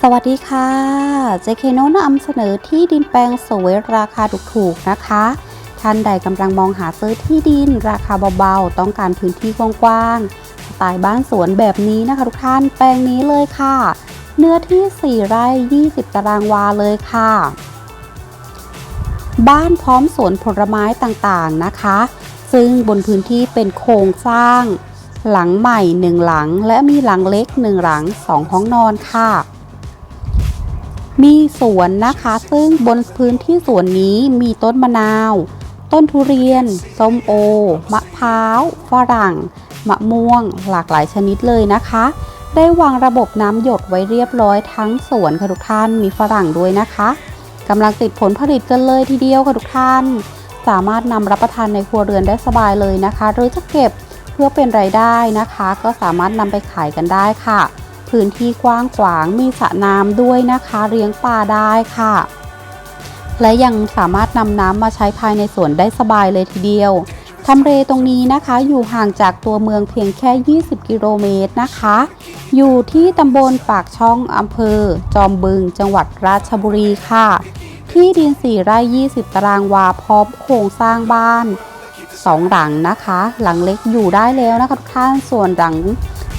สวัสดีค่ะเจเคโนนำเสนอที่ดินแปลงสวยราคาถูกๆนะคะ ท่านใดกำลังมองหาซื้อที่ดินราคาเบาๆ ต้องการพื้นที่กว้างๆสไตล์บ้านสวนแบบนี้นะคะทุกท่านแปลงนี้เลยค่ะ เนื้อที่ 4 ไร่ 20 ตารางวาเลยค่ะ บ้านพร้อมสวนผลไม้ต่างๆนะคะ ซึ่งบนพื้นที่เป็นโครงสร้าง หลังใหม่1หลัง และมีหลังเล็ก1หลัง2ห้องนอนค่ะ มีสวนนะคะ ซึ่งบนพื้นที่สวนนี้มีต้นมะนาว ต้นทุเรียน ส้มโอ มะพร้าว ฝรั่ง มะม่วง หลากหลายชนิดเลยนะคะ ได้วางระบบน้ำหยดไว้เรียบร้อยทั้งสวนค่ะทุกท่าน มีฝรั่งด้วยนะคะกำลังติดผลผลิตกันเลยทีเดียวค่ะทุกท่าน สามารถนำรับประทานในครัวเรือนได้สบายเลยนะคะ หรือจะเก็บเพื่อเป็นรายได้นะคะ ก็สามารถนำไปขายกันได้ค่ะ พื้นที่กว้างขวางมีสระน้ำด้วยนะคะเลี้ยงปลาได้ค่ะ และยังสามารถนำน้ำมาใช้ภายในสวนได้สบายเลยทีเดียวทำเลตรงนี้นะคะ อยู่ห่างจากตัวเมืองเพียงแค่ 20 กิโลเมตรนะคะ อยู่ที่ตำบลปากช่องอำเภอ จอมบึง จังหวัดราชบุรีค่ะ ที่ดิน4ไร่20 ตารางวาพร้อมโครงสร้างบ้าน 2 หลังนะคะ หลังเล็กอยู่ได้แล้วนะคะทุกท่านส่วนหลัง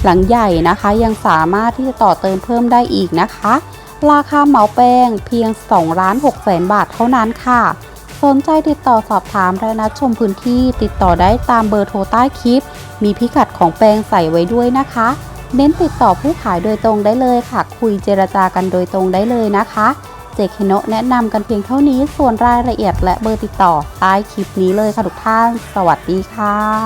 หลังใหญ่นะคะยังสามารถที่จะต่อเติมเพิ่มได้อีกนะคะ ราคาเหมาแปลงเพียง2ล้าน6แสนบาทเท่านั้นค่ะ สนใจติดต่อสอบถามและนัดชมพื้นที่ติดต่อได้ตามเบอร์โทรใต้คลิป มีพิกัดของแปลงใส่ไว้ด้วยนะคะ เน้นติดต่อผู้ขายโดยตรงได้เลยค่ะ คุยเจรจากันโดยตรงได้เลยนะคะเจคโนะแนะนำกันเพียงเท่านี้ส่วนรายละเอียดและเบอร์ติดต่อใต้คลิปนี้เลยค่ะทุกท่าน สวัสดีค่ะ